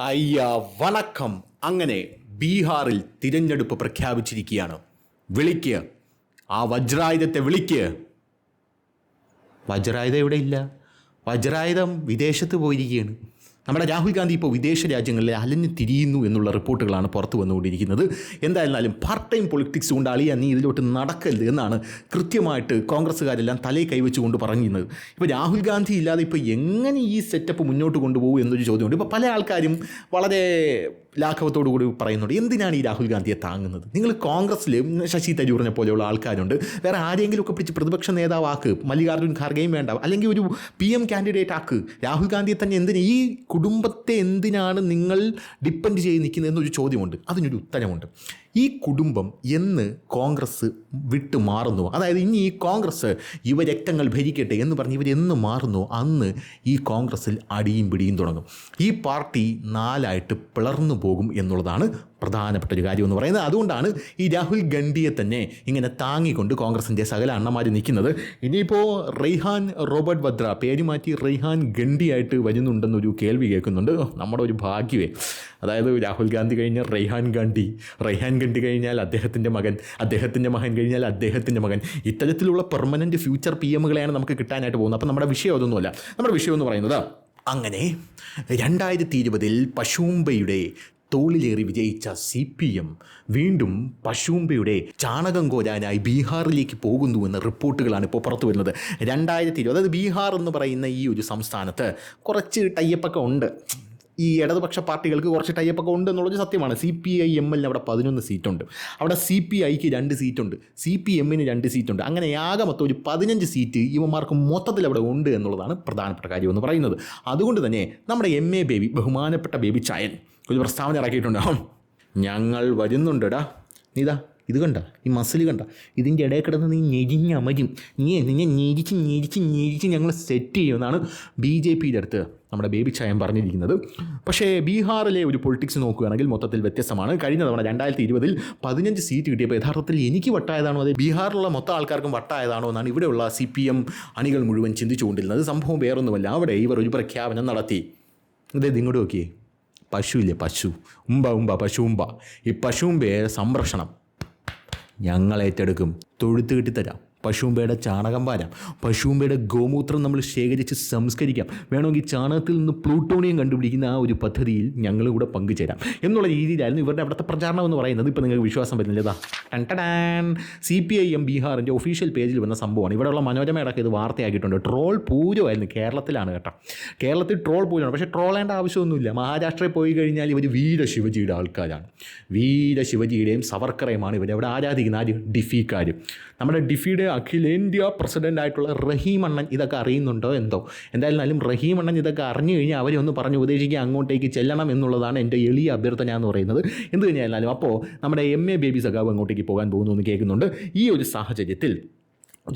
അയ്യ വണക്കം. അങ്ങനെ ബീഹാറിൽ തിരഞ്ഞെടുപ്പ് പ്രഖ്യാപിച്ചിരിക്കുകയാണ്. വിളിക്ക്. ആ വജ്രായുധത്തെ വിളിക്ക്. വജ്രായുധം ഇവിടെ ഇല്ല വജ്രായുധം വിദേശത്ത് പോയിരിക്കുകയാണ്. നമ്മുടെ രാഹുൽ ഗാന്ധി ഇപ്പോൾ വിദേശ രാജ്യങ്ങളിൽ അലഞ്ഞു തിരിയുന്നു എന്നുള്ള റിപ്പോർട്ടുകളാണ് പുറത്തു വന്നുകൊണ്ടിരിക്കുന്നത്. എന്തായിരുന്നാലും പാർട്ട് ടൈം പൊളിറ്റിക്സ് കൊണ്ട് അളിയാ നീ ഇതിലോട്ട് നടക്കരുത് എന്നാണ് കൃത്യമായിട്ട് കോൺഗ്രസ്സുകാരെല്ലാം തലയിൽ കൈവച്ചുകൊണ്ട് പറഞ്ഞിരുന്നത്. ഇപ്പോൾ രാഹുൽ ഗാന്ധി ഇല്ലാതെ ഇപ്പോൾ എങ്ങനെ ഈ സെറ്റപ്പ് മുന്നോട്ട് കൊണ്ടുപോകും എന്നൊരു ചോദ്യമുണ്ട്. ഇപ്പോൾ പല ആൾക്കാരും വളരെ ലാഘവത്തോടു കൂടി പറയുന്നുണ്ട് എന്തിനാണ് ഈ രാഹുൽ ഗാന്ധിയെ താങ്ങുന്നത്? നിങ്ങൾ കോൺഗ്രസ്സിൽ ശശി തരൂറിനെ പോലെയുള്ള ആൾക്കാരുണ്ട്. വേറെ ആരെങ്കിലും ഒക്കെ പിടിച്ച് പ്രതിപക്ഷ നേതാവാക്ക് മല്ലികാർജുൻ ഖാർഗെയും വേണ്ട. അല്ലെങ്കിൽ ഒരു പി എം കാൻഡിഡേറ്റ് ആക്ക്. രാഹുൽ ഗാന്ധിയെ തന്നെ എന്തിന് ഈ കുടുംബത്തെ എന്തിനാണ് നിങ്ങൾ ഡിപ്പെൻഡ് ചെയ്ത് നിൽക്കുന്നത് എന്നൊരു ചോദ്യമുണ്ട്. അതിനൊരു ഉത്തരമുണ്ട്. ഈ കുടുംബം എന്ന് കോൺഗ്രസ് വിട്ടു മാറുന്നു അതായത് ഇനി ഈ കോൺഗ്രസ് യുവരക്തങ്ങൾ ഭരിക്കട്ടെ എന്ന് പറഞ്ഞ് ഇവരെന്ന് മാറുന്നു അന്ന് ഈ കോൺഗ്രസ്സിൽ അടിയും പിടിയും തുടങ്ങും. ഈ പാർട്ടി നാലായിട്ട് പിളർന്നു പോകും എന്നുള്ളതാണ് പ്രധാനപ്പെട്ട ഒരു കാര്യം എന്ന് പറയുന്നത് അതുകൊണ്ടാണ് ഈ രാഹുൽ ഗണ്ഡിയെ തന്നെ ഇങ്ങനെ താങ്ങിക്കൊണ്ട് കോൺഗ്രസിന്റെ സകല അണ്ണമാർ നിൽക്കുന്നത്. ഇനിയിപ്പോൾ റെയ്ഹാൻ റോബർട്ട് വദ്ര പേര് മാറ്റി റെയ്ഹാൻ ഗണ്ഡിയായിട്ട് വരുന്നുണ്ടെന്നൊരു കേൾവി കേൾക്കുന്നുണ്ട്. നമ്മുടെ ഒരു ഭാഗ്യമേ. അതായത് രാഹുൽ ഗാന്ധി കഴിഞ്ഞാൽ റെയ്ഹാൻ ഗാന്ധി റെയ്ഹാൻ ഗാന്ധി കഴിഞ്ഞാൽ അദ്ദേഹത്തിന്റെ മകൻ അദ്ദേഹത്തിന്റെ മകൻ കഴിഞ്ഞാൽ അദ്ദേഹത്തിന്റെ മകൻ. ഇത്തരത്തിലുള്ള പെർമനന്റ് ഫ്യൂച്ചർ പി എമ്മുകളെയാണ് നമുക്ക് കിട്ടാനായിട്ട് പോകുന്നത്. അപ്പോൾ നമ്മുടെ വിഷയം അതൊന്നുമല്ല. നമ്മുടെ വിഷയം എന്ന് പറയുന്നത് അങ്ങനെ രണ്ടായിരത്തി ഇരുപതിൽ പശൂമ്പയുടെ തോളിലേറി വിജയിച്ച സി പി എം വീണ്ടും പശുമ്പയുടെ ചാണകം കോരാനായി ബീഹാറിലേക്ക് പോകുന്നുവെന്ന റിപ്പോർട്ടുകളാണ് ഇപ്പോൾ പുറത്തു വരുന്നത്. രണ്ടായിരത്തി ഇരുപത് അതായത് ബീഹാർ എന്ന് പറയുന്ന ഈ ഒരു സംസ്ഥാനത്ത് കുറച്ച് ടയ്യപ്പൊക്കെ ഉണ്ട്. ഈ ഇടതുപക്ഷ പാർട്ടികൾക്ക് കുറച്ച് ടൈപ്പൊക്കെ ഉണ്ട് എന്നുള്ളത് സത്യമാണ്. സി പി ഐ എം എല്ലിന് അവിടെ പതിനൊന്ന് സീറ്റുണ്ട്. അവിടെ സി പി ഐക്ക് രണ്ട് സീറ്റുണ്ട്. സി പി എമ്മിന് രണ്ട് സീറ്റുണ്ട്. അങ്ങനെ ആകെ മൊത്തം ഒരു പതിനഞ്ച് സീറ്റ് ഇവന്മാർക്ക് മൊത്തത്തിൽ അവിടെ ഉണ്ട് എന്നുള്ളതാണ് പ്രധാനപ്പെട്ട കാര്യം എന്ന് പറയുന്നത്. അതുകൊണ്ട് തന്നെ നമ്മുടെ എം എ ബേബി ബഹുമാനപ്പെട്ട ബേബി ചായൻ ഒരു പ്രസ്താവന ഇറക്കിയിട്ടുണ്ടാവും. ഞങ്ങൾ വരുന്നുണ്ടടാ. നീതാ ഇത് കണ്ട ഈ മസിൽ കണ്ട. ഇതിന്റെ ഇടയിൽ കിടന്ന് നീ ഞെരിഞ്ഞ് അമരും. നീ നിന്നെ ഞെരിച്ച് ഞെരിച്ച് ഞെരിച്ച് ഞങ്ങൾ സെറ്റ് ചെയ്യുമെന്നാണ് ബി ജെ പിയുടെ അടുത്ത് നമ്മുടെ ബേബി ചായം പറഞ്ഞിരിക്കുന്നത്. പക്ഷേ ബീഹാറിലെ ഒരു പൊളിറ്റിക്സ് നോക്കുകയാണെങ്കിൽ മൊത്തത്തിൽ വ്യത്യസ്തമാണ്. കഴിഞ്ഞ തവണ രണ്ടായിരത്തി ഇരുപതിൽ പതിനഞ്ച് സീറ്റ് കിട്ടിയപ്പോൾ യഥാർത്ഥത്തിൽ എനിക്ക് വട്ടായതാണോ അതെ ബീഹാറിലുള്ള മൊത്തം ആൾക്കാർക്കും വട്ടായതാണോ എന്നാണ് ഇവിടെയുള്ള സി പി എം അണികൾ മുഴുവൻ ചിന്തിച്ചുകൊണ്ടിരുന്നത്. സംഭവം വേറൊന്നുമല്ല. അവിടെ ഇവർ ഒരു പ്രഖ്യാപനം നടത്തി. ഇതേ ഇങ്ങോട്ട് നോക്കിയേ. പശുവില്ലേ പശു. ഉമ്പ ഉമ്പ പശു ഉമ്പ ഈ പശുമ്പയെ സംരക്ഷണം ഞങ്ങൾ ഏറ്റെടുക്കും. തൊഴുത്ത് കിട്ടിത്തരാം. പശുമ്പയുടെ ചാണകം വാരാം പശുമ്പയുടെ ഗോമൂത്രം നമ്മൾ ശേഖരിച്ച് സംസ്കരിക്കാം. വേണമെങ്കിൽ ചാണകത്തിൽ നിന്ന് പ്ലൂട്ടോണിയം കണ്ടുപിടിക്കുന്ന ആ ഒരു പദ്ധതിയിൽ ഞങ്ങൾ കൂടെ പങ്കുചേരാം. എന്നുള്ള രീതിയിലായിരുന്നു ഇവരുടെ അവിടുത്തെ പ്രചാരണം എന്ന് പറയുന്നത്. ഇപ്പോൾ നിങ്ങൾക്ക് വിശ്വാസം പറ്റുന്നില്ല ഇതാ. ടൺ ടടാൻ സി പി ഐ എം ബീഹാറിന്റെ ഒഫീഷ്യൽ പേജിൽ വന്ന സംഭവമാണ്. ഇവിടെയുള്ള മനോരമയടക്കം ഇത് വാർത്തയാക്കിയിട്ടുണ്ട്. ട്രോൾ പൂരമായിരുന്നു കേരളത്തിലാണ് കേട്ടോ. കേരളത്തിൽ ട്രോൾ പൂരമാണ് പക്ഷേ ട്രോളേണ്ട ആവശ്യമൊന്നുമില്ല. മഹാരാഷ്ട്രയിൽ പോയി കഴിഞ്ഞാൽ ഇവർ വീര ശിവജിയുടെ ആൾക്കാരാണ്. വീര ശിവജിയുടെയും സവർക്കറേയുമാണ് അവിടെ ആരാധിക്കുന്ന ആര്? ഡിഫിക്കാർ നമ്മുടെ ഡിഫിയുടെ അഖിലേന്ത്യാ പ്രസിഡന്റ് ആയിട്ടുള്ള റഹീം അണ്ണൻ ഇതൊക്കെ അറിയുന്നുണ്ടോ എന്തോ? എന്തായാലും റഹീം അണ്ണൻ ഇതൊക്കെ അറിഞ്ഞു കഴിഞ്ഞാൽ അവരെ ഒന്ന് പറഞ്ഞ് ഉപദേശിക്കുക അങ്ങോട്ടേക്ക് ചെല്ലണം എന്നുള്ളതാണ് എന്റെ എളിയ അഭ്യർത്ഥന എന്ന് പറയുന്നത്. എന്ത് കഴിഞ്ഞാലും അപ്പോൾ നമ്മുടെ എം എ ബേബി സഖാവ് അങ്ങോട്ടേക്ക് പോകാൻ പോകുന്നു എന്ന് കേൾക്കുന്നുണ്ട്. ഈ ഒരു സാഹചര്യത്തിൽ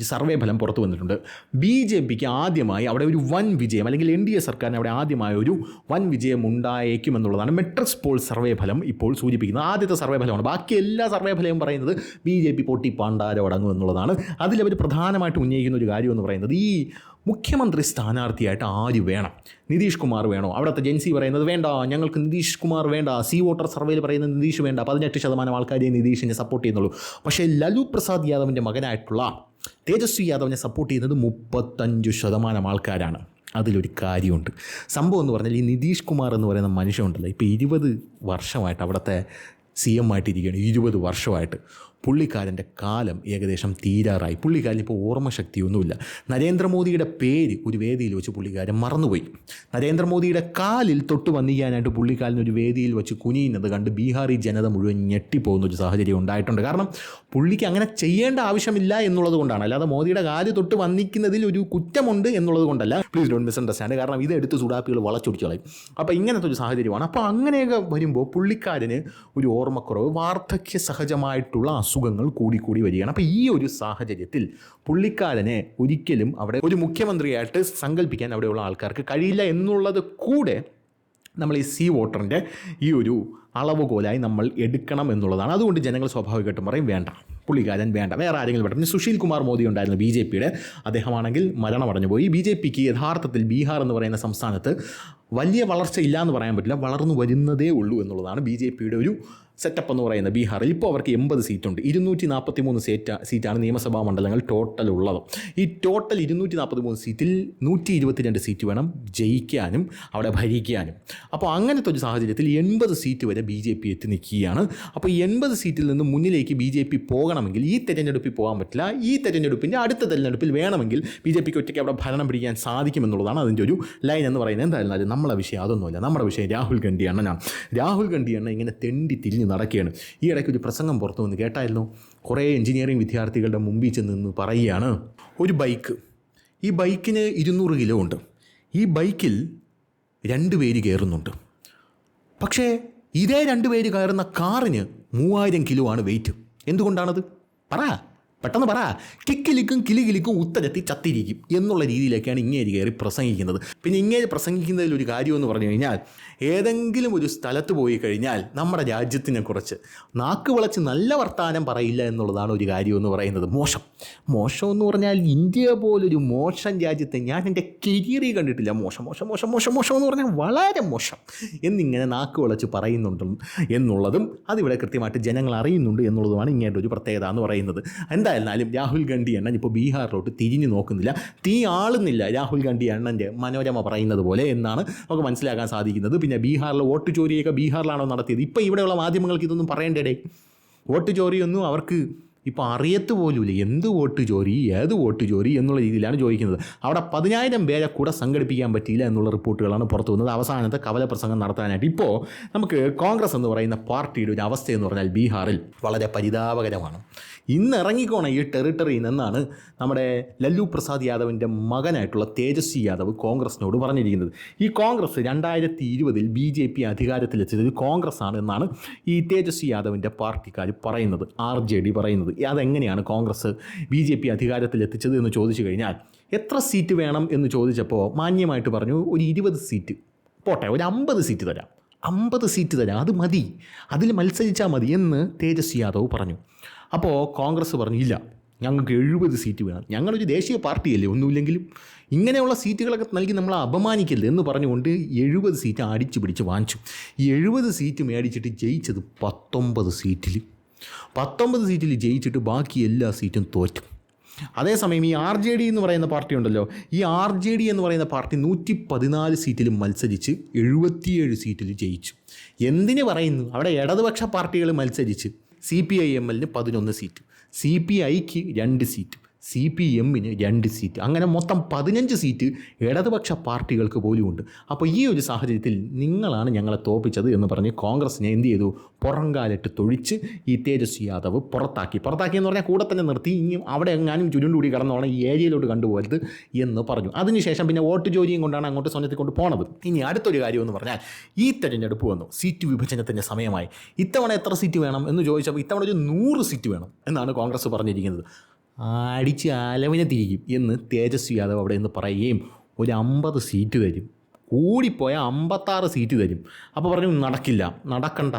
സർവേ ഫലം പുറത്തു വന്നിട്ടുണ്ട്. ബി ജെ പിക്ക് ആദ്യമായി അവിടെ ഒരു വൻ വിജയം അല്ലെങ്കിൽ എൻ ഡി എ സർക്കാരിന് അവിടെ ആദ്യമായ ഒരു വൻ വിജയം ഉണ്ടായേക്കും എന്നുള്ളതാണ് മെട്രസ് പോൾ സർവേ ഫലം ഇപ്പോൾ സൂചിപ്പിക്കുന്നത്. ആദ്യത്തെ സർവേ ഫലമാണ്. ബാക്കി എല്ലാ സർവേ ഫലവും പറയുന്നത് ബി ജെ പി പൊട്ടി പാണ്ടാരോ അടങ്ങും എന്നുള്ളതാണ്. അതിലവർ പ്രധാനമായിട്ട് ഉന്നയിക്കുന്ന ഒരു കാര്യം എന്ന് പറയുന്നത് ഈ മുഖ്യമന്ത്രി സ്ഥാനാർത്ഥിയായിട്ട് ആര് വേണം? നിതീഷ് കുമാർ വേണോ? അവിടുത്തെ ജെൻസി പറയുന്നത് വേണ്ട ഞങ്ങൾക്ക് നിതീഷ് കുമാർ വേണ്ട സി വോട്ടർ സർവേയിൽ പറയുന്നത് നിതീഷ് വേണ്ട പതിനെട്ട് ശതമാനം ആൾക്കാരെ നിതീഷിനെ സപ്പോർട്ട് ചെയ്യുന്നുള്ളൂ. പക്ഷേ ലലു പ്രസാദ് യാദവിന്റെ മകനായിട്ടുള്ള തേജസ്വി യാദവിനെ സപ്പോർട്ട് ചെയ്യുന്നത് മുപ്പത്തഞ്ച് ശതമാനം ആൾക്കാരാണ്. അതിലൊരു കാര്യമുണ്ട്. സംഭവം എന്ന് പറഞ്ഞാൽ ഈ നിതീഷ് കുമാർ എന്ന് പറയുന്ന മനുഷ്യനുണ്ടല്ലോ ഇപ്പോൾ ഇരുപത് വർഷമായിട്ട് അവിടുത്തെ സി എം ആയിട്ടിരിക്കുകയാണ്. ഇരുപത് വർഷമായിട്ട്. പുള്ളിക്കാരന്റെ കാലം ഏകദേശം തീരാറായി. പുള്ളിക്കാരൻ ഇപ്പോൾ ഓർമ്മശക്തിയൊന്നുമില്ല. നരേന്ദ്രമോദിയുടെ പേര് ഒരു വേദിയിൽ വെച്ച് പുള്ളിക്കാരൻ മറന്നുപോയി. നരേന്ദ്രമോദിയുടെ കാലിൽ തൊട്ട് വന്നിക്കാനായിട്ട് പുള്ളിക്കാരൻ ഒരു വേദിയിൽ വെച്ച് കുനിയുന്നത് കണ്ട് ബീഹാറി ജനത മുഴുവൻ ഞെട്ടിപ്പോകുന്ന ഒരു സാഹചര്യം ഉണ്ടായിട്ടുണ്ട്. കാരണം പുള്ളിക്ക് അങ്ങനെ ചെയ്യേണ്ട ആവശ്യമില്ല എന്നുള്ളത് കൊണ്ടാണ്. അല്ലാതെ മോദിയുടെ കാൽ തൊട്ട് വന്നിക്കുന്നതിൽ ഒരു കുറ്റമുണ്ട് എന്നുള്ളത് കൊണ്ടല്ല. പ്ലീസ് ഡോണ്ട് മിസ്അണ്ടർസ്റ്റാൻഡ് കാരണം ഇതെടുത്ത് സുഡാപ്പികൾ വളച്ചൊടിച്ചു അപ്പോൾ ഇങ്ങനത്തെ ഒരു സാഹചര്യമാണ്. അപ്പോൾ അങ്ങനെയൊക്കെ വരുമ്പോൾ പുള്ളിക്കാരന് ഒരു ഓർമ്മക്കുറവ് വാർദ്ധക്യ സഹജമായിട്ടുള്ള അസുഖങ്ങൾ കൂടിക്കൂടി വരികയാണ്. അപ്പോൾ ഈ ഒരു സാഹചര്യത്തിൽ പുള്ളിക്കാരനെ ഒരിക്കലും അവിടെ ഒരു മുഖ്യമന്ത്രിയായിട്ട് സങ്കല്പിക്കാൻ അവിടെയുള്ള ആൾക്കാർക്ക് കഴിയില്ല എന്നുള്ളത് കൂടെ നമ്മൾ ഈ സീ വോട്ടറിന്റെ ഈ ഒരു അളവുകോലായി നമ്മൾ എടുക്കണം എന്നുള്ളതാണ്. അതുകൊണ്ട് ജനങ്ങൾ സ്വാഭാവികമായിട്ടും പറയും വേണ്ട പുള്ളിക്കാരൻ വേണ്ട. വേറെ ആരെങ്കിലും വേണ്ട പിന്നെ സുശീൽ കുമാർ മോദി ഉണ്ടായിരുന്നു ബി ജെ പിയുടെ അദ്ദേഹമാണെങ്കിൽ മരണമടഞ്ഞു പോയി ബി ജെ പിക്ക് യഥാർത്ഥത്തിൽ ബീഹാർ എന്ന് പറയുന്ന സംസ്ഥാനത്ത് വലിയ വളർച്ച ഇല്ല എന്ന് പറയാൻ പറ്റില്ല. വളർന്നു വരുന്നതേ ഉള്ളൂ എന്നുള്ളതാണ് ബി ജെ പിയുടെ ഒരു സെറ്റപ്പ് എന്ന് പറയുന്നത് ബീഹാറിൽ. ഇപ്പോൾ അവർക്ക് എൺപത് സീറ്റുണ്ട്. ഇരുന്നൂറ്റി നാൽപ്പത്തി മൂന്ന് സീറ്റ് സീറ്റാണ് നിയമസഭാ മണ്ഡലങ്ങൾ ടോട്ടൽ ഉള്ളത്. ഈ ടോട്ടൽ ഇരുന്നൂറ്റി നാൽപ്പത്തി മൂന്ന് സീറ്റിൽ നൂറ്റി ഇരുപത്തിരണ്ട് സീറ്റ് വേണം ജയിക്കാനും അവിടെ ഭരിക്കാനും. അപ്പോൾ അങ്ങനത്തെ ഒരു സാഹചര്യത്തിൽ എൺപത് സീറ്റ് വരെ ബി ജെ പി എത്തി നിൽക്കുകയാണ്. അപ്പോൾ എൺപത് സീറ്റിൽ നിന്ന് മുന്നിലേക്ക് ബി ജെ പി പോകണമെങ്കിൽ ഈ തെരഞ്ഞെടുപ്പിൽ പോകാൻ പറ്റില്ല. ഈ തെരഞ്ഞെടുപ്പിന്റെ അടുത്ത തെരഞ്ഞെടുപ്പിൽ വേണമെങ്കിൽ ബി ജെ പിക്ക് ഒറ്റയ്ക്ക് അവിടെ ഭരണം പിടിക്കാൻ സാധിക്കുമെന്നുള്ളതാണ് അതിന്റെ ഒരു ലൈൻ എന്ന് പറയുന്നത്. എന്തായിരുന്നാലും നമ്മളെ വിഷയം അതൊന്നുമില്ല. നമ്മുടെ വിഷയം രാഹുൽ ഗാന്ധി അണ്ണനാണ്. രാഹുൽ ഗാന്ധി അണ്ണൻ ഇങ്ങനെ തെണ്ടി തിരിഞ്ഞ് നടക്കുകയാണ്. ഈ ഇടയ്ക്ക് ഒരു പ്രസംഗം പുറത്തു വന്ന് കേട്ടായിരുന്നു. കുറേ എഞ്ചിനീയറിംഗ് വിദ്യാർത്ഥികളുടെ മുമ്പിൽ ചെന്ന് നിന്ന് പറയുകയാണ് ഒരു ബൈക്ക് ഈ ബൈക്കിന് ഇരുന്നൂറ് കിലോ ഉണ്ട്. ഈ ബൈക്കിൽ രണ്ട് പേര് കയറുന്നുണ്ട്. പക്ഷേ ഇതേ രണ്ട് പേര് കയറുന്ന കാറിന് മൂവായിരം കിലോ ആണ് വെയിറ്റ് എന്തുകൊണ്ടാണത്? പറ. പെട്ടെന്ന് പറ. കിക്കിലിക്കും കിലികിലിക്കും ഉത്തരത്തി ചത്തിരിക്കും എന്നുള്ള രീതിയിലേക്കാണ് ഇങ്ങേരി കയറി പ്രസംഗിക്കുന്നത്. പിന്നെ ഇങ്ങേര് പ്രസംഗിക്കുന്നതിൽ ഒരു കാര്യമെന്ന് പറഞ്ഞു കഴിഞ്ഞാൽ ഏതെങ്കിലും ഒരു സ്ഥലത്ത് പോയി കഴിഞ്ഞാൽ നമ്മുടെ രാജ്യത്തിനെ കുറിച്ച് നാക്ക് വിളച്ച് നല്ല വർത്തമാനം പറയില്ല എന്നുള്ളതാണ് ഒരു കാര്യം എന്ന് പറയുന്നത്. മോശം. മോശം എന്ന് പറഞ്ഞാൽ ഇന്ത്യ പോലൊരു മോശം രാജ്യത്തെ ഞാൻ എന്റെ കരിയറി കണ്ടിട്ടില്ല. മോശം മോശം മോശം മോശം മോശം എന്ന് പറഞ്ഞാൽ വളരെ മോശം. എന്നിങ്ങനെ നാക്ക് വിളച്ച് പറയുന്നുണ്ട് എന്നുള്ളതും അതിവിടെ കൃത്യമായിട്ട് ജനങ്ങൾ അറിയുന്നുണ്ട് എന്നുള്ളതുമാണ് ഇങ്ങേന്റെ ഒരു പ്രത്യേകത എന്ന് പറയുന്നത്. എന്തായിരുന്നാലും രാഹുൽ ഗാന്ധി അണ്ണൻ ഇപ്പോൾ ബീഹാറിലോട്ട് തിരിഞ്ഞു നോക്കുന്നില്ല. തീ ആളുന്നില്ല രാഹുൽ ഗാന്ധി അണ്ണന്റെ മനോരമ പറയുന്നത് പോലെ എന്നാണ് നമുക്ക് മനസ്സിലാക്കാൻ സാധിക്കുന്നത്. പിന്നെ ബീഹാറിലെ വോട്ട് ചോരിയൊക്കെ ബീഹാറിലാണോ നടത്തിയത്? ഇപ്പോൾ ഇവിടെയുള്ള മാധ്യമങ്ങൾക്ക് ഇതൊന്നും പറയേണ്ടേ വോട്ട് ചോരിയൊന്നും അവർക്ക് ഇപ്പോൾ അറിയത്ത് പോലുമില്ല. എന്ത് വോട്ട് ചോരി ഏത് വോട്ട് ചോരി എന്നുള്ള രീതിയിലാണ് ചോദിക്കുന്നത്. അവിടെ പതിനായിരം പേരെ കൂടെ സംഘടിപ്പിക്കാൻ പറ്റിയില്ല എന്നുള്ള റിപ്പോർട്ടുകളാണ് പുറത്തു വന്നത്. അവസാനത്തെ കവല പ്രസംഗം നടത്താനായിട്ട് ഇപ്പോൾ നമുക്ക് കോൺഗ്രസ് എന്ന് പറയുന്ന പാർട്ടിയുടെ ഒരു അവസ്ഥയെന്ന് പറഞ്ഞാൽ ബീഹാറിൽ വളരെ പരിതാപകരമാണ്. ഇന്ന് ഇറങ്ങിക്കോണം ഈ ടെറിട്ടറിയിൽ നിന്നാണ് നമ്മുടെ ലല്ലു പ്രസാദ് യാദവിന്റെ മകനായിട്ടുള്ള തേജസ്വി യാദവ് കോൺഗ്രസിനോട് പറഞ്ഞിരിക്കുന്നത്. ഈ കോൺഗ്രസ് രണ്ടായിരത്തി ഇരുപതിൽ ബി ജെ പി അധികാരത്തിലെത്തിയത് കോൺഗ്രസ് ആണ് എന്നാണ് ഈ തേജസ്വി യാദവിന്റെ പാർട്ടിക്കാർ പറയുന്നത് ആർ ജെ ഡി പറയുന്നത്. അതെങ്ങനെയാണ് കോൺഗ്രസ് ബി ജെ പി അധികാരത്തിലെത്തിച്ചത് എന്ന് ചോദിച്ചു കഴിഞ്ഞാൽ എത്ര സീറ്റ് വേണം എന്ന് ചോദിച്ചപ്പോൾ മാന്യമായിട്ട് പറഞ്ഞു ഒരു ഇരുപത് സീറ്റ്. പോട്ടെ ഒരു അമ്പത് സീറ്റ് തരാം. അമ്പത് സീറ്റ് തരാം അത് മതി. അതിൽ മത്സരിച്ചാൽ മതി എന്ന് തേജസ്വി യാദവ് പറഞ്ഞു. അപ്പോൾ കോൺഗ്രസ് പറഞ്ഞു ഇല്ല ഞങ്ങൾക്ക് എഴുപത് സീറ്റ് വേണം. ഞങ്ങളൊരു ദേശീയ പാർട്ടിയല്ലേ ഒന്നുമില്ലെങ്കിലും ഇങ്ങനെയുള്ള സീറ്റുകളൊക്കെ നൽകി നമ്മളെ അപമാനിക്കരുത് എന്ന് പറഞ്ഞുകൊണ്ട് എഴുപത് സീറ്റ് അടിച്ചു പിടിച്ച് വാങ്ങിച്ചു. ഈ എഴുപത് സീറ്റ് മേടിച്ചിട്ട് ജയിച്ചത് പത്തൊമ്പത് സീറ്റിൽ പത്തൊമ്പത് സീറ്റിൽ ജയിച്ചിട്ട് ബാക്കി എല്ലാ സീറ്റും തോറ്റു. അതേസമയം ഈ ആർ ജെ ഡി എന്ന് പറയുന്ന പാർട്ടി ഉണ്ടല്ലോ ഈ ആർ ജെ ഡി എന്ന് പറയുന്ന പാർട്ടി നൂറ്റി പതിനാല് സീറ്റിൽ മത്സരിച്ച് എഴുപത്തിയേഴ് സീറ്റിൽ ജയിച്ചു. എന്തിന് പറയുന്നു? അവിടെ ഇടതുപക്ഷ പാർട്ടികൾ മത്സരിച്ച്. സി പി ഐ എം എല്ലിന് പതിനൊന്ന് സീറ്റ്. സി പി ഐക്ക് രണ്ട് സീറ്റ്. സി പി എമ്മിന് രണ്ട് സീറ്റ്. അങ്ങനെ മൊത്തം പതിനഞ്ച് സീറ്റ് ഇടതുപക്ഷ പാർട്ടികൾക്ക് പോലും ഉണ്ട് അപ്പോൾ ഈ ഒരു സാഹചര്യത്തിൽ നിങ്ങളാണ് ഞങ്ങളെ തോപ്പിച്ചത് എന്ന് പറഞ്ഞ് കോൺഗ്രസിനെ എന്ത് ചെയ്തു? പുറങ്കാലിട്ട് തൊഴിച്ച് ഈ തേജസ്വി യാദവ് പുറത്താക്കി. പുറത്താക്കി എന്ന് പറഞ്ഞാൽ കൂടെ തന്നെ നിർത്തി. ഇനി അവിടെ എങ്ങാനും ചുരുണ്ടുകൂടി കടന്നോണം ഈ ഏരിയയിലോട്ട് കണ്ടുപോകരുത് എന്ന് പറഞ്ഞു. അതിനുശേഷം പിന്നെ വോട്ട് ജോലിയും കൊണ്ടാണ് അങ്ങോട്ട് സ്വന്തത്തിൽ കൊണ്ട് പോണത്. ഇനി അടുത്തൊരു കാര്യം എന്ന് പറഞ്ഞാൽ ഈ തെരഞ്ഞെടുപ്പ് വന്നു. സീറ്റ് വിഭജനത്തിന്റെ സമയമായി. ഇത്തവണ എത്ര സീറ്റ് വേണം എന്ന് ചോദിച്ചപ്പോൾ ഇത്തവണ ഒരു നൂറ് സീറ്റ് വേണം എന്നാണ് കോൺഗ്രസ് പറഞ്ഞിരിക്കുന്നത്. അടിച്ച് അലവിനെ തിരിക്കും. എന്ന് തേജസ്വി യാദവ് അവിടെ നിന്ന് പറയുകയും ഒരു അമ്പത് സീറ്റ് തരും. കൂടിപ്പോയ അമ്പത്താറ് സീറ്റ് തരും. അപ്പോൾ പറഞ്ഞു നടക്കില്ല. നടക്കണ്ട.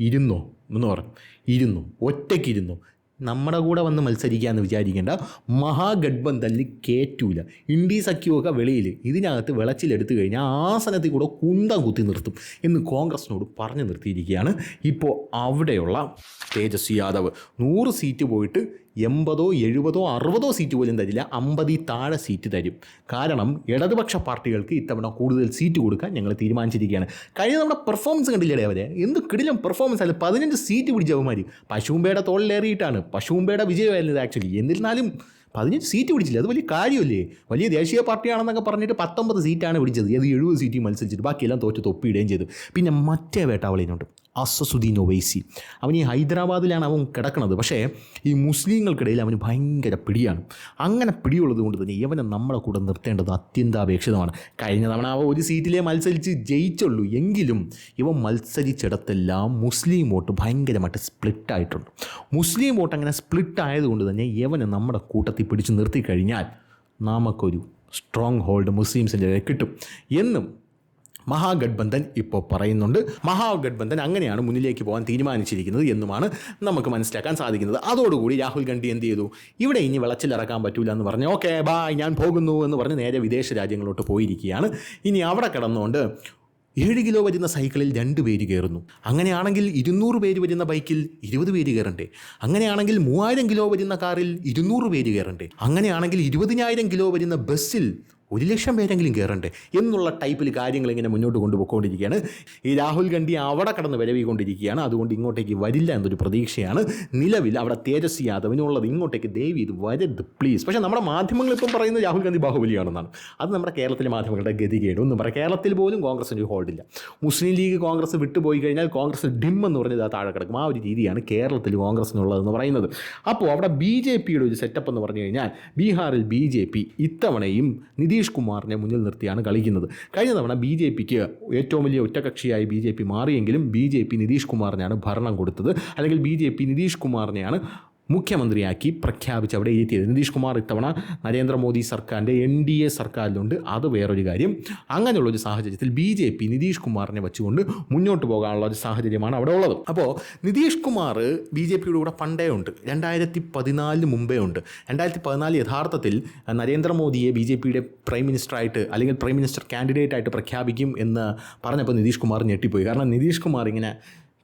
ഇരുന്നോ? എന്ന് പറഞ്ഞു. ഇരുന്നു. ഒറ്റയ്ക്കിരുന്നു നമ്മുടെ കൂടെ വന്ന് മത്സരിക്കാമെന്ന് വിചാരിക്കേണ്ട മഹാഗഡ്ബന്ധനിൽ കയറ്റൂല ഇന്ത്യ സഖ്യമൊക്കെ വെളിയിൽ. ഇതിനകത്ത് വിളച്ചിലെടുത്തു കഴിഞ്ഞാൽ ആസനത്തിൽ കൂടെ കുന്തം കുത്തി നിർത്തും എന്ന് കോൺഗ്രസിനോട് പറഞ്ഞു നിർത്തിയിരിക്കുകയാണ് ഇപ്പോൾ അവിടെയുള്ള തേജസ്വി യാദവ്. നൂറ് സീറ്റ് പോയിട്ട് എൺപതോ എഴുപതോ അറുപതോ സീറ്റ് പോലും തരില്ല. അമ്പതിൽ താഴെ സീറ്റ് തരും. കാരണം ഇടതുപക്ഷ പാർട്ടികൾക്ക് ഇത്തവണ കൂടുതൽ സീറ്റ് കൊടുക്കാൻ ഞങ്ങൾ തീരുമാനിച്ചിരിക്കുകയാണ്. കഴിഞ്ഞ നമ്മുടെ പെർഫോമൻസ് കണ്ടില്ലേ അവരെ? എന്ത് കിടിലും പെർഫോമൻസ് അല്ല പതിനഞ്ച് സീറ്റ് പിടിച്ചവന്മാർ പശുമ്പേടെ തോളിലേറിയിട്ടാണ്. പശുമ്പേടെ വിജയമായിരുന്നു ഇത് ആക്ച്വലി എന്നിരുന്നാലും പതിനഞ്ച് സീറ്റ് പിടിച്ചില്ല. അത് വലിയ കാര്യമല്ലേ? വലിയ ദേശീയ പാർട്ടിയാണെന്നൊക്കെ പറഞ്ഞിട്ട് പത്തൊമ്പത് സീറ്റാണ് പിടിച്ചത്. അത് എഴുപത് സീറ്റ് മത്സരിച്ചിട്ട് ബാക്കിയെല്ലാം തോറ്റ് തൊപ്പിയിടുകയും ചെയ്തു. പിന്നെ മറ്റേ വേട്ടാവളിനുണ്ട്. അസസുദ്ദീൻ ഒവൈസി. അവൻ ഈ ഹൈദരാബാദിലാണ് അവൻ കിടക്കുന്നത്. പക്ഷേ ഈ മുസ്ലിങ്ങൾക്കിടയിൽ അവന് ഭയങ്കര പിടിയാണ്. അങ്ങനെ പിടിയുള്ളത് കൊണ്ട് തന്നെ ഇവനെ നമ്മളെ കൂടെ നിർത്തേണ്ടത് അത്യന്താപേക്ഷിതമാണ്. കഴിഞ്ഞ തവണ അവ ഒരു സീറ്റിലേ മത്സരിച്ച് ജയിച്ചുള്ളൂ. എങ്കിലും ഇവൻ മത്സരിച്ചിടത്തെല്ലാം മുസ്ലിം വോട്ട് ഭയങ്കരമായിട്ട് സ്പ്ലിറ്റ് ആയിട്ടുണ്ട് മുസ്ലിം വോട്ട് അങ്ങനെ സ്പ്ലിറ്റ് ആയതുകൊണ്ട് തന്നെ ഇവനെ നമ്മുടെ കൂട്ടത്തിൽ പിടിച്ച് നിർത്തി കഴിഞ്ഞാൽ നമുക്കൊരു സ്ട്രോങ് ഹോൾഡ് മുസ്ലിംസിന്റെ കിട്ടും. എന്നും മഹാഗഡ്ബന്ധൻ ഇപ്പോൾ പറയുന്നുണ്ട്. മഹാഗഡ്ബന്ധൻ അങ്ങനെയാണ് മുന്നിലേക്ക് പോകാൻ തീരുമാനിച്ചിരിക്കുന്നത് എന്നുമാണ് നമുക്ക് മനസ്സിലാക്കാൻ സാധിക്കുന്നത്. അതോടുകൂടി രാഹുൽ ഗാന്ധി എന്ത് ചെയ്തു? ഇവിടെ ഇനി വിളച്ചിലിറക്കാൻ പറ്റൂല എന്ന് പറഞ്ഞ് ഓക്കെ ബായ് ഞാൻ പോകുന്നു എന്ന് പറഞ്ഞ് നേരെ വിദേശ രാജ്യങ്ങളോട്ട് പോയിരിക്കുകയാണ്. ഇനി അവിടെ കിടന്നുകൊണ്ട് ഏഴ് കിലോ വരുന്ന സൈക്കിളിൽ രണ്ട് പേര് കയറുന്നു. അങ്ങനെയാണെങ്കിൽ ഇരുന്നൂറ് പേര് വരുന്ന ബൈക്കിൽ ഇരുപത് പേര് കയറണ്ടേ? അങ്ങനെയാണെങ്കിൽ മൂവായിരം കിലോ വരുന്ന കാറിൽ ഇരുന്നൂറ് പേര് കയറണ്ടേ? അങ്ങനെയാണെങ്കിൽ ഇരുപതിനായിരം കിലോ വരുന്ന ബസ്സിൽ ഒരു ലക്ഷം പേരെങ്കിലും കയറണ്ടേ എന്നുള്ള ടൈപ്പിൽ കാര്യങ്ങൾ ഇങ്ങനെ മുന്നോട്ട് കൊണ്ടുപോയിക്കൊണ്ടിരിക്കുകയാണ്. ഈ രാഹുൽ ഗാന്ധി അവിടെ കടന്ന് വിരവിക്കൊണ്ടിരിക്കുകയാണ് അതുകൊണ്ട് ഇങ്ങോട്ടേക്ക് വരില്ല എന്നൊരു പ്രതീക്ഷയാണ്. നിലവിൽ അവിടെ തേജസ് യാദവിനുള്ളത് ഇങ്ങോട്ടേക്ക് ദേവി ഇത് വരരുത് പ്ലീസ് പക്ഷേ നമ്മുടെ മാധ്യമങ്ങൾ ഇപ്പം പറയുന്നത് രാഹുൽ ഗാന്ധി ബാഹുബലിയാണെന്നാണ്. അത് നമ്മുടെ കേരളത്തിലെ മാധ്യമങ്ങളുടെ ഗതികേട്. ഒന്നും പറയാം. കേരളത്തിൽ പോലും കോൺഗ്രസിന് ഒരു ഇല്ല മുസ്ലിം ലീഗ് കോൺഗ്രസ് വിട്ടുപോയി കഴിഞ്ഞാൽ കോൺഗ്രസ് ഡിം എന്ന് പറഞ്ഞത് ആ താഴെ കിടക്കും. ആ ഒരു രീതിയാണ് കേരളത്തിൽ കോൺഗ്രസിനുള്ളതെന്ന് പറയുന്നത്. അപ്പോൾ അവിടെ ബി ജെ പിയുടെ ഒരു സെറ്റപ്പ് എന്ന് പറഞ്ഞു കഴിഞ്ഞാൽ ബീഹാറിൽ ബി ജെ പി ഇത്തവണയും നിതീഷ് കുമാറിനെ മുന്നിൽ നിർത്തിയാണ് കളിക്കുന്നത്. കഴിഞ്ഞ തവണ ബി ജെ പിക്ക് ഏറ്റവും വലിയ ഒറ്റകക്ഷിയായി ബി ജെ പി മാറിയെങ്കിലും ബി ജെ പി നിതീഷ് കുമാറിനെയാണ് ഭരണം കൊടുത്തത്. അല്ലെങ്കിൽ ബി ജെ പി നിതീഷ് കുമാറിനെയാണ് മുഖ്യമന്ത്രിയാക്കി പ്രഖ്യാപിച്ച് അവിടെ എത്തിയത് നിതീഷ് കുമാർ ഇത്തവണ നരേന്ദ്രമോദി സർക്കാരിന്റെ എൻ ഡി എ സർക്കാരിലുണ്ട്. അത് വേറൊരു കാര്യം. അങ്ങനെയുള്ളൊരു സാഹചര്യത്തിൽ ബി ജെ പി നിതീഷ് കുമാറിനെ വെച്ചുകൊണ്ട് മുന്നോട്ട് പോകാനുള്ള ഒരു സാഹചര്യമാണ് അവിടെ ഉള്ളത്. അപ്പോൾ നിതീഷ് കുമാർ ബി ജെ പിയുടെ കൂടെ പണ്ടേ ഉണ്ട്. രണ്ടായിരത്തി പതിനാലിന് മുമ്പേ ഉണ്ട്. രണ്ടായിരത്തി പതിനാല് യഥാർത്ഥത്തിൽ നരേന്ദ്രമോദിയെ ബി ജെ പിയുടെ പ്രൈം മിനിസ്റ്ററായിട്ട് അല്ലെങ്കിൽ പ്രൈം മിനിസ്റ്റർ കാൻഡിഡേറ്റ് ആയിട്ട് പ്രഖ്യാപിക്കും എന്ന് പറഞ്ഞപ്പോൾ നിതീഷ് കുമാർ ഞെട്ടിപ്പോയി. കാരണം നിതീഷ് കുമാർ ഇങ്ങനെ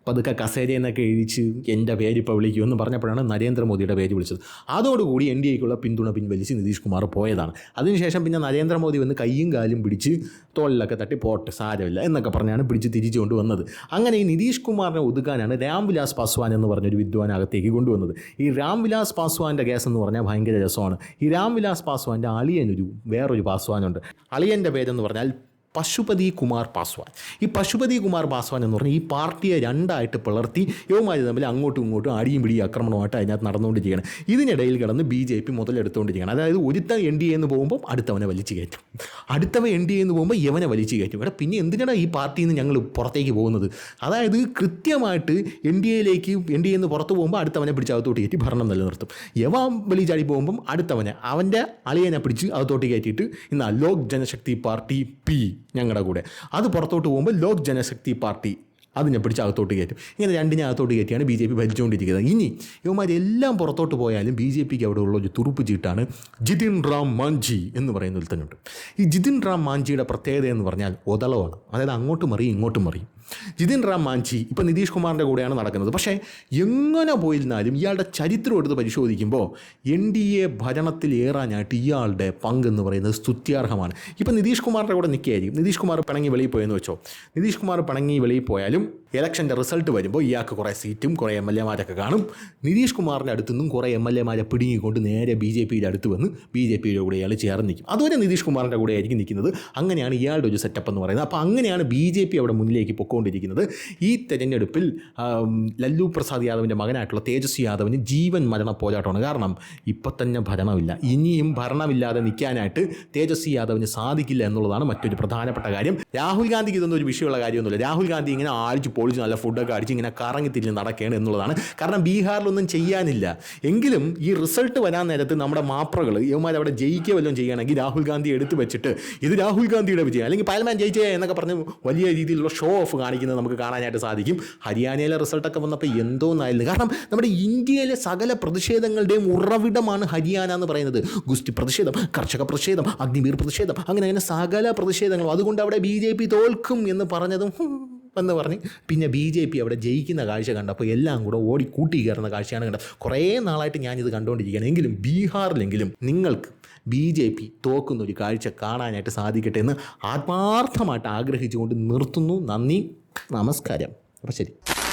പതുക്കെ കസേരയിൽ നിന്നൊക്കെ എഴുതിച്ച് എന്റെ പേര് ഇപ്പോൾ വിളിക്കൂ എന്ന് പറഞ്ഞപ്പോഴാണ് നരേന്ദ്രമോദിയുടെ പേര് വിളിച്ചത്. അതോടുകൂടി എൻ ഡി എക്കുള്ള പിന്തുണ പിൻവലിച്ച് നിതീഷ് കുമാർ പോയതാണ്. അതിനുശേഷം പിന്നെ നരേന്ദ്രമോദി വന്ന് കയ്യും കാലും പിടിച്ച് തോളിലൊക്കെ തട്ടി പോട്ട് സാരമില്ല എന്നൊക്കെ പറഞ്ഞാണ് പിടിച്ച് തിരിച്ചു കൊണ്ടുവന്നത് അങ്ങനെ ഈ നിതീഷ് കുമാറിനെ ഒതുക്കാനാണ് രാംവിലാസ് പാസ്വാൻ എന്ന് പറഞ്ഞൊരു വിദ്വാനകത്തേക്ക് കൊണ്ടുവന്നത് ഈ രാംവിലാസ് പാസ്വാന്റെ കേസ് എന്ന് പറഞ്ഞാൽ ഭയങ്കര രസമാണ്. ഈ രാംവിലാസ് പാസ്വാന്റെ അളിയനൊരു വേറൊരു പാസ്വാനുണ്ട്. അളിയന്റെ പേരെന്ന് പറഞ്ഞാൽ പശുപതി കുമാർ പാസ്വാൻ. ഈ പശുപതി കുമാർ പാസ്വാൻ എന്ന് പറഞ്ഞാൽ ഈ പാർട്ടിയെ രണ്ടായിട്ട് പിളർത്തി യുവമാര് തമ്മിൽ അങ്ങോട്ടും ഇങ്ങോട്ടും അടിയും പിടിയും ആക്രമണമായിട്ട് അതിനകത്ത് നടന്നുകൊണ്ടിരിക്കുകയാണ്. ഇതിനിടയിൽ കിടന്ന് ബി ജെ പി മുതലെടുത്തുകൊണ്ടിരിക്കുകയാണ്. അതായത് ഒരുത്തൻ എൻ ഡി എന്ന് പോകുമ്പോൾ അടുത്തവനെ വലിച്ചു കയറ്റും. അടുത്തവൻ എൻ ഡി എന്ന് പോകുമ്പോൾ ഇവനെ വലിച്ചു കയറ്റും. ഇവിടെ പിന്നെ എന്തിനാണ് ഈ പാർട്ടിയിൽ നിന്ന് ഞങ്ങൾ പുറത്തേക്ക് പോകുന്നത്? അതായത് കൃത്യമായിട്ട് എൻ ഡി എയിലേക്ക് എൻ ഡി എന്ന് പുറത്ത് പോകുമ്പോൾ അടുത്തവനെ പിടിച്ച് അകത്തോട്ട് കയറ്റി ഭരണം നിലനിർത്തും. യവൻ ചാടി പോകുമ്പം അടുത്തവനെ അവന്റെ അളിയനെ പിടിച്ച് അകത്തോട്ട് കയറ്റിയിട്ട് ഇന്ന് ലോക് ജനശക്തി പാർട്ടി പി. ഞങ്ങളുടെ കൂടെ. അത് പുറത്തോട്ട് പോകുമ്പോൾ ലോക് ജനശക്തി പാർട്ടി അതിനെ പിടിച്ച് അകത്തോട്ട് കയറ്റും. ഇങ്ങനെ രണ്ടിനെ അകത്തോട്ട് കയറ്റിയാണ് ബി ജെ പി ഭരിച്ചുകൊണ്ടിരിക്കുന്നത് ഇനി ഇവന്മാരെല്ലാം പുറത്തോട്ട് പോയാലും ബി ജെ പിക്ക് അവിടെ ഉള്ള ഒരു തുറുപ്പ് ചീട്ടാണ് ജിതിൻ റാം മാഞ്ചി എന്ന് പറയുന്ന ഒരുത്തനുണ്ട് ഈ ജിതിൻ റാം മാഞ്ചിയുടെ പ്രത്യേകത എന്ന് പറഞ്ഞാൽ ഒതളവാണ് അതായത് അങ്ങോട്ടും മറിയും ഇങ്ങോട്ടും മറിയും. ജിതിൻ റാം മാഞ്ചി ഇപ്പോൾ നിതീഷ് കുമാറിന്റെ കൂടെയാണ് നടക്കുന്നത്. പക്ഷേ എങ്ങനെ പോയിരുന്നാലും ഇയാളുടെ ചരിത്രം എടുത്ത് പരിശോധിക്കുമ്പോൾ എൻ ഡി എ ഭരണത്തിൽ ഏറാനായിട്ട് ഇയാളുടെ പങ്കെന്ന് പറയുന്നത് സ്തുത്യാർഹമാണ്. ഇപ്പോൾ നിതീഷ് കുമാറിന്റെ കൂടെ നിൽക്കുകയായിരിക്കും. നിതീഷ് കുമാർ പിണങ്ങി വെളിയിൽ പോയെന്ന് വെച്ചോ. നിതീഷ് കുമാർ പിണങ്ങി വെളിയിൽ പോയാലും ഇലക്ഷന്റെ റിസൾട്ട് വരുമ്പോൾ ഇയാൾക്ക് കുറേ സീറ്റും കുറേ എം എൽ എമാരൊക്കെ കാണും. നിതീഷ് കുമാറിന്റെ അടുത്തു നിന്നും കുറേ എം എൽ എമാരെ പിടുങ്ങിക്കൊണ്ട് നേരെ ബി ജെ പിയുടെ അടുത്ത് വന്ന് ബി ജെ പിയുടെ കൂടെ ഇയാൾ ചേർന്ന് നിൽക്കും. അതുവരെ നിതീഷ് കുമാറിന്റെ കൂടെ ആയിരിക്കും നിൽക്കുന്നത്. അങ്ങനെയാണ് ഇയാളുടെ ഒരു സെറ്റപ്പ് എന്ന് പറയുന്നത്. അപ്പോൾ അങ്ങനെയാണ് ബി ജെ പി അവിടെ മുന്നിലേക്ക് പൊക്കോണ്ടിരിക്കുന്നത് ഈ തെരഞ്ഞെടുപ്പിൽ ലല്ലു പ്രസാദ് യാദവിന്റെ മകനായിട്ടുള്ള തേജസ്വി യാദവിന് ജീവൻ മരണ പോരാട്ടമാണ്. കാരണം ഇപ്പം തന്നെ ഭരണമില്ല. ഇനിയും ഭരണമില്ലാതെ നിൽക്കാനായിട്ട് തേജസ്വി യാദവിന് സാധിക്കില്ല എന്നുള്ളതാണ് മറ്റൊരു പ്രധാനപ്പെട്ട കാര്യം. രാഹുൽ ഗാന്ധിക്ക് ഇതൊന്നും ഒരു വിഷയമുള്ള കാര്യമൊന്നുമില്ല. രാഹുൽ ഗാന്ധി ഇങ്ങനെ ആഴ്ച പൊളിച്ച് നല്ല ഫുഡൊക്കെ അടിച്ച് ഇങ്ങനെ കറങ്ങി തിരിഞ്ഞ് നടക്കുകയാണ് എന്നുള്ളതാണ്. കാരണം ബീഹാറിലൊന്നും ചെയ്യാനില്ല. എങ്കിലും ഈ റിസൾട്ട് വരാൻ നേരത്ത് നമ്മുടെ മാപ്രകൾ ഇവന്മാർ അവിടെ ജയിക്കുക വല്ലതും ചെയ്യുകയാണെങ്കിൽ രാഹുൽ ഗാന്ധി എടുത്തു വെച്ചിട്ട് ഇത് രാഹുൽ ഗാന്ധിയുടെ വിജയം അല്ലെങ്കിൽ പയൽമാൻ ജയിച്ചേ എന്നൊക്കെ പറഞ്ഞ് വലിയ രീതിയിലുള്ള ഷോ ഓഫ് കാണിക്കുന്നത് നമുക്ക് കാണാനായിട്ട് സാധിക്കും. ഹരിയാനയിലെ റിസൾട്ടൊക്കെ വന്നപ്പോൾ എന്തോന്നായിരുന്നു. കാരണം നമ്മുടെ ഇന്ത്യയിലെ സകല പ്രതിഷേധങ്ങളുടെയും ഉറവിടമാണ് ഹരിയാന എന്ന് പറയുന്നത്. ഗുസ്തി പ്രതിഷേധം കർഷക പ്രതിഷേധം അഗ്നിവീർ പ്രതിഷേധം അങ്ങനെ അങ്ങനെ സകല പ്രതിഷേധങ്ങളും. അതുകൊണ്ട് അവിടെ ബി തോൽക്കും എന്ന് പറഞ്ഞതും എന്ന് പറഞ്ഞ് പിന്നെ ബി ജെ പി അവിടെ ജയിക്കുന്ന കാഴ്ച കണ്ടപ്പോൾ എല്ലാം കൂടെ ഓടി കൂട്ടി കയറുന്ന കാഴ്ചയാണ് കണ്ടത്. കുറേ നാളായിട്ട് ഞാനിത് കണ്ടുകൊണ്ടിരിക്കുകയാണ്. എങ്കിലും ബീഹാറിലെങ്കിലും നിങ്ങൾക്ക് ബി ജെ പി തോക്കുന്ന ഒരു കാഴ്ച കാണാനായിട്ട് സാധിക്കട്ടെ എന്ന് ആത്മാർത്ഥമായിട്ട് ആഗ്രഹിച്ചുകൊണ്ട് നിർത്തുന്നു. നന്ദി. നമസ്കാരം. അപ്പോൾ ശരി.